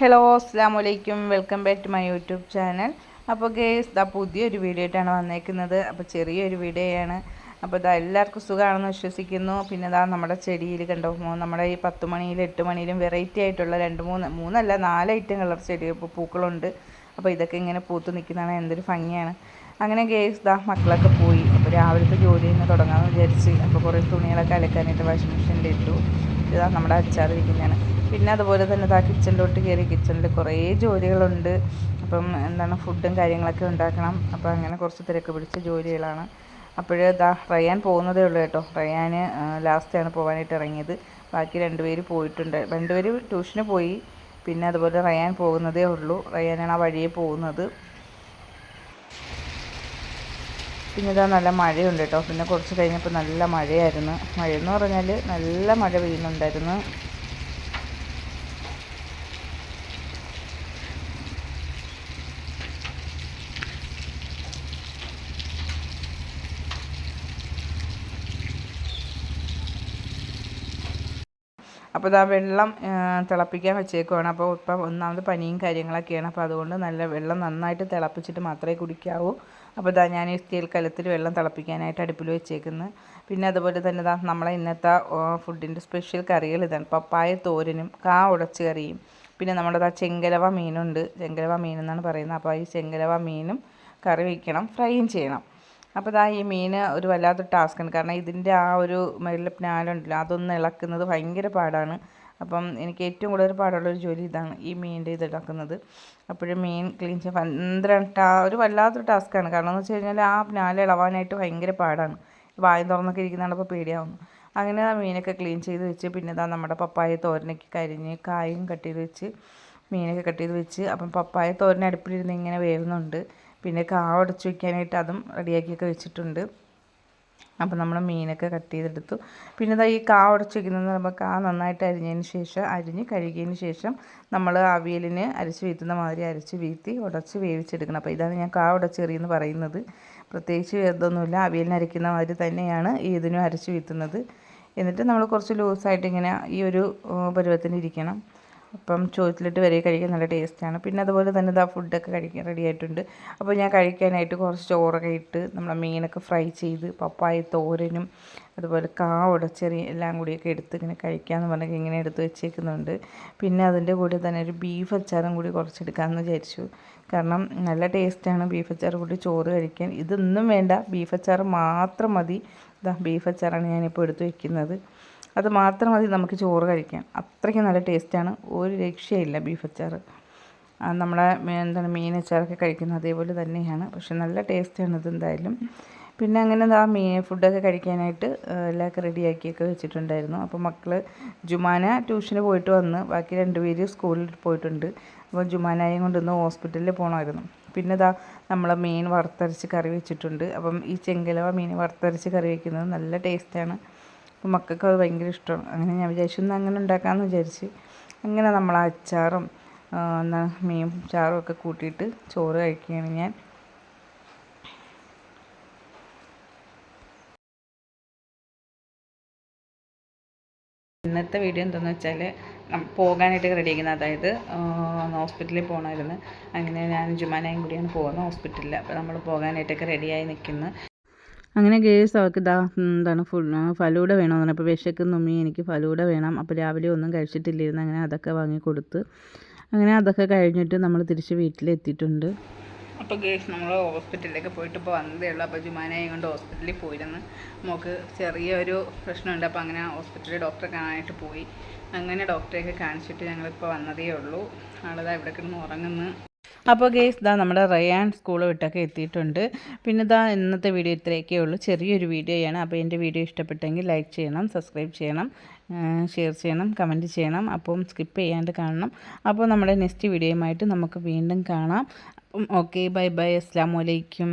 Hello അസ്സാം വലൈക്കും welcome back to my YouTube channel. അപ്പോൾ ഗേസ് ദാ പുതിയൊരു വീഡിയോ ആയിട്ടാണ് വന്നേക്കുന്നത്. അപ്പോൾ ചെറിയൊരു വീഡിയോയാണ്. അപ്പോൾ ഇതാ എല്ലാവർക്കും സുഖമാണെന്ന് വിശ്വസിക്കുന്നു. പിന്നെ ഇതാ നമ്മുടെ ചെടിയിൽ കണ്ടോ നമ്മുടെ ഈ പത്ത് മണിയിലും എട്ട് മണിയിലും വെറൈറ്റി ആയിട്ടുള്ള രണ്ട് മൂന്ന് മൂന്നല്ല നാല് ഐറ്റം കളർ ചെടി ഇപ്പോൾ പൂക്കളുണ്ട്. അപ്പോൾ ഇതൊക്കെ ഇങ്ങനെ പൂത്ത് നിൽക്കുന്നതാണ്. എന്തൊരു ഭംഗിയാണ്. അങ്ങനെ ഗേസ് ദാ മക്കളൊക്കെ പോയി. അപ്പോൾ രാവിലത്തെ ജോലി നിന്ന് തുടങ്ങാമെന്ന് വിചാരിച്ച്. അപ്പോൾ കുറേ തുണികളൊക്കെ അലക്കാനായിട്ട് വാഷിംഗ് മെഷീനിൽ ഇട്ടു. ഇതാ നമ്മുടെ അച്ചാർ ഇരിക്കുന്നതാണ്. പിന്നെ അതുപോലെ തന്നെ ഇതാ കിച്ചണിലോട്ട് കയറി കിച്ചണിൽ കുറേ ജോലികളുണ്ട്. അപ്പം എന്താണ് ഫുഡും കാര്യങ്ങളൊക്കെ ഉണ്ടാക്കണം. അപ്പോൾ അങ്ങനെ കുറച്ച് തിരക്ക് പിടിച്ച ജോലികളാണ്. അപ്പോഴേ ഇതാ റയാൻ പോകുന്നതേ ഉള്ളൂ കേട്ടോ. റയാൻ ലാസ്റ്റാണ് പോകാനായിട്ട് ഇറങ്ങിയത്. ബാക്കി രണ്ടുപേര് പോയിട്ടുണ്ട്. രണ്ടുപേര് ട്യൂഷന് പോയി. പിന്നെ അതുപോലെ റയാൻ പോകുന്നതേ ഉള്ളൂ. റയാനാണ് ആ വഴിയെ പോകുന്നത്. പിന്നെ ഇതാ നല്ല മഴയുണ്ട് കേട്ടോ. പിന്നെ കുറച്ച് കഴിഞ്ഞപ്പോൾ നല്ല മഴയായിരുന്നു. മഴയെന്ന് പറഞ്ഞാൽ നല്ല മഴ പെയ്യുന്നുണ്ടായിരുന്നു. അപ്പോൾ ഇതാ വെള്ളം തിളപ്പിക്കാൻ വെച്ചേക്കുവാണ്. അപ്പോൾ ഇപ്പം ഒന്നാമത് പനിയും കാര്യങ്ങളൊക്കെയാണ്. അപ്പോൾ അതുകൊണ്ട് നല്ല വെള്ളം നന്നായിട്ട് തിളപ്പിച്ചിട്ട് മാത്രമേ കുടിക്കാവൂ. അപ്പോൾ ഇതാ ഞാൻ സ്റ്റീൽ കലത്തിൽ വെള്ളം തിളപ്പിക്കാനായിട്ട് അടുപ്പിൽ വെച്ചേക്കുന്നത് പിന്നെ അതുപോലെ തന്നെ ഇതാ നമ്മളെ ഇന്നത്തെ ഫുഡിന്റെ സ്പെഷ്യൽ കറികൾ ഇതാണ്. പപ്പായ തോരനും കാ ഉടച്ച് കറിയും. പിന്നെ നമ്മുടെ ഇതാ ചെങ്കലവ മീനുണ്ട്. ചെങ്കലവ മീൻ എന്നാണ് പറയുന്നത്. അപ്പോൾ ഈ ചെങ്കലവ മീനും കറി വയ്ക്കണം ഫ്രൈയും ചെയ്യണം. അപ്പോൾ ഇതാ ഈ മീൻ ഒരു വല്ലാത്തൊരു ടാസ്ക്കാണ് കാരണം ഇതിന്റെ ആ ഒരു മേളിലെ പ്നാലുണ്ടല്ലോ അതൊന്ന് ഇളക്കുന്നത് ഭയങ്കര പാടാണ്. അപ്പം എനിക്ക് ഏറ്റവും കൂടുതൽ പാടുള്ളൊരു ജോലി ഇതാണ് ഈ മീനിന്റെ ഇത് ഇളക്കുന്നത്. അപ്പോഴും മീൻ ക്ലീൻ ചെയ്യാൻ ഭയങ്കര ടാ ഒരു വല്ലാത്തൊരു ടാസ്ക്കാണ് കാരണം എന്ന് വെച്ച് കഴിഞ്ഞാൽ ആ പ്നാൽ ഇളവാനായിട്ട് ഭയങ്കര പാടാണ്. വായം തുറന്നൊക്കെ ഇരിക്കുന്നതാണ് അപ്പോൾ പേടിയാവുന്നു അങ്ങനെ ആ മീനൊക്കെ ക്ലീൻ ചെയ്ത് വെച്ച് പിന്നെ ഇതാ നമ്മുടെ പപ്പായ തോരനൊക്കെ കരിഞ്ഞ് കായും കട്ട് ചെയ്ത് വെച്ച് മീനൊക്കെ കട്ട് ചെയ്ത് വെച്ച് അപ്പം പപ്പായ തോരൻ അടുപ്പിലിരുന്ന് ഇങ്ങനെ വേവുന്നുണ്ട്. പിന്നെ കാവ് അടച്ചു വയ്ക്കാനായിട്ട് അതും റെഡിയാക്കിയൊക്കെ വെച്ചിട്ടുണ്ട്. അപ്പോൾ നമ്മൾ മീനൊക്കെ കട്ട് ചെയ്തെടുത്തു. പിന്നെ ഇതാ ഈ കാ ഉടച്ച് വയ്ക്കുന്നതെന്ന് പറയുമ്പോൾ കാ നന്നായിട്ട് അരിഞ്ഞതിന് ശേഷം അരിഞ്ഞ് കഴുകിയതിന് ശേഷം നമ്മൾ അവിയലിന് അരച്ച് വീത്തുന്ന മാതിരി അരച്ച് വീത്തി ഉടച്ച് വേവിച്ചെടുക്കണം. അപ്പോൾ ഇതാണ് ഞാൻ കാ ഉടച്ചെറിയെന്ന് പറയുന്നത്. പ്രത്യേകിച്ച് ഇതൊന്നുമില്ല അവിയലിന് അരയ്ക്കുന്ന മാതിരി തന്നെയാണ് ഇതിനും അരച്ച് വീത്തുന്നത്. എന്നിട്ട് നമ്മൾ കുറച്ച് ലൂസായിട്ട് ഇങ്ങനെ ഈ ഒരു പരുവത്തിന് ഇരിക്കണം. അപ്പം ചോറ്റിലിട്ട് വരെ കഴിക്കാൻ നല്ല ടേസ്റ്റാണ്. പിന്നെ അതുപോലെ തന്നെ ഇതാ ഫുഡൊക്കെ കഴിക്കാൻ റെഡി ആയിട്ടുണ്ട്. അപ്പോൾ ഞാൻ കഴിക്കാനായിട്ട് കുറച്ച് ചോറൊക്കെ ഇട്ട് നമ്മളെ മീനൊക്കെ ഫ്രൈ ചെയ്ത് പപ്പായ തോരനും അതുപോലെ കാ ഉടച്ചെറി എല്ലാം കൂടിയൊക്കെ എടുത്ത് ഇങ്ങനെ കഴിക്കാമെന്ന് പറഞ്ഞാൽ ഇങ്ങനെ എടുത്ത് വെച്ചേക്കുന്നുണ്ട്. പിന്നെ അതിന്റെ കൂടെ തന്നെ ഒരു ബീഫ് അച്ചാറും കൂടി കുറച്ചെടുക്കാമെന്ന് വിചാരിച്ചു. കാരണം നല്ല ടേസ്റ്റാണ് ബീഫ് അച്ചാർ കൂടി ചോറ് കഴിക്കാൻ. ഇതൊന്നും വേണ്ട. ബീഫ് അച്ചാർ മാത്രം മതി. ഇതാ ബീഫ് അച്ചാറാണ് ഞാനിപ്പോൾ എടുത്ത് വെക്കുന്നത്. അത് മാത്രം മതി നമുക്ക് ചോറ് കഴിക്കാൻ. അത്രയ്ക്ക് നല്ല ടേസ്റ്റാണ് ഒരു രക്ഷയില്ല ബീഫ് അച്ചാർ നമ്മളെ എന്താണ് മീൻ അച്ചാറൊക്കെ കഴിക്കുന്നത് അതേപോലെ തന്നെയാണ്. പക്ഷെ നല്ല ടേസ്റ്റാണ് ഇത് എന്തായാലും. പിന്നെ അങ്ങനെ ആ മീ ഫുഡൊക്കെ കഴിക്കാനായിട്ട് എല്ലാവർക്കും റെഡിയാക്കിയൊക്കെ വെച്ചിട്ടുണ്ടായിരുന്നു. അപ്പോൾ മക്കൾ ജുമാന ട്യൂഷന് പോയിട്ട് വന്ന് ബാക്കി രണ്ടുപേര് സ്കൂളിൽ പോയിട്ടുണ്ട്. അപ്പോൾ ജുമാനായും കൊണ്ടുവന്ന് ഹോസ്പിറ്റലിൽ പോകണമായിരുന്നു പിന്നെ ഇതാ നമ്മൾ മീൻ വറുത്തരച്ച് കറി വെച്ചിട്ടുണ്ട്. അപ്പം ഈ ചെങ്കലവ മീൻ വറുത്തരച്ച് കറി വയ്ക്കുന്നത് നല്ല ടേസ്റ്റാണ് അപ്പോൾ മക്കൾക്ക് അത് ഭയങ്കര ഇഷ്ടമാണ് അങ്ങനെ ഞാൻ വിചാരിച്ചു ഒന്ന് അങ്ങനെ ഉണ്ടാക്കാമെന്ന് വിചാരിച്ച് അങ്ങനെ നമ്മൾ അച്ചാറും എന്താണ് മീൻ ചാറും ഒക്കെ കൂട്ടിയിട്ട് ചോറ് കഴിക്കുകയാണ് ഞാൻ. ഇന്നത്തെ വീഡിയോ എന്താണെന്ന് വെച്ചാൽ പോകാനായിട്ട് റെഡി ചെയ്യുന്നത് അതായത് ഹോസ്പിറ്റലിൽ പോകണമായിരുന്നു അങ്ങനെ ഞാൻ ജുമാനയും കൂടിയാണ് പോകുന്നത് ഹോസ്പിറ്റലിൽ അപ്പോൾ നമ്മൾ പോകാനായിട്ടൊക്കെ റെഡിയായി നിൽക്കുന്നു അങ്ങനെ ഗേഴ്സ് അവൾക്ക് ഇതാ എന്താണ് ഫുൾ ഫലൂഡ വേണമെന്ന് പറഞ്ഞു. അപ്പോൾ വിശക്കുന്ന ഉമ്മി എനിക്ക് ഫലൂഡ വേണം. അപ്പോൾ രാവിലെ ഒന്നും കഴിച്ചിട്ടില്ലായിരുന്നു. അങ്ങനെ അതൊക്കെ വാങ്ങി കൊടുത്ത്. അങ്ങനെ അതൊക്കെ കഴിഞ്ഞിട്ട് നമ്മൾ തിരിച്ച് വീട്ടിലെത്തിയിട്ടുണ്ട് അപ്പോൾ ഗേഴ്സ് നമ്മൾ ഹോസ്പിറ്റലിലേക്ക് പോയിട്ട് ഇപ്പോൾ വന്നതേ ഉള്ളൂ. അപ്പോൾ ജുമാനയെ കൊണ്ട് ഹോസ്പിറ്റലിൽ പോയിരുന്നു. നമുക്ക് ചെറിയൊരു പ്രശ്നമുണ്ട്. അപ്പോൾ അങ്ങനെ ഹോസ്പിറ്റലിൽ ഡോക്ടറെ കാണാനായിട്ട് പോയി. അങ്ങനെ ഡോക്ടറെയൊക്കെ കാണിച്ചിട്ട് ഞങ്ങളിപ്പോൾ വന്നതേ ഉള്ളൂ. ആളിതാ ഇവിടെ കിടന്ന് ഉറങ്ങുന്നു. അപ്പോൾ ഗെയ്സ് ഇതാ നമ്മുടെ റയാൻ സ്കൂൾ വിട്ടൊക്കെ എത്തിയിട്ടുണ്ട്. പിന്നെ ഇതാ ഇന്നത്തെ വീഡിയോ ഇത്രയൊക്കെ ഉള്ളൂ. ചെറിയൊരു വീഡിയോയാണ്. അപ്പോൾ എന്റെ വീഡിയോ ഇഷ്ടപ്പെട്ടെങ്കിൽ ലൈക്ക് ചെയ്യണം സബ്സ്ക്രൈബ് ചെയ്യണം ഷെയർ ചെയ്യണം കമന്റ് ചെയ്യണം. അപ്പം സ്കിപ്പ് ചെയ്യാണ്ട് കാണണം. അപ്പോൾ നമ്മുടെ നെക്സ്റ്റ് വീഡിയോയുമായിട്ട് നമുക്ക് വീണ്ടും കാണാം. Okay bye bye. അസ്സാം വലൈക്കും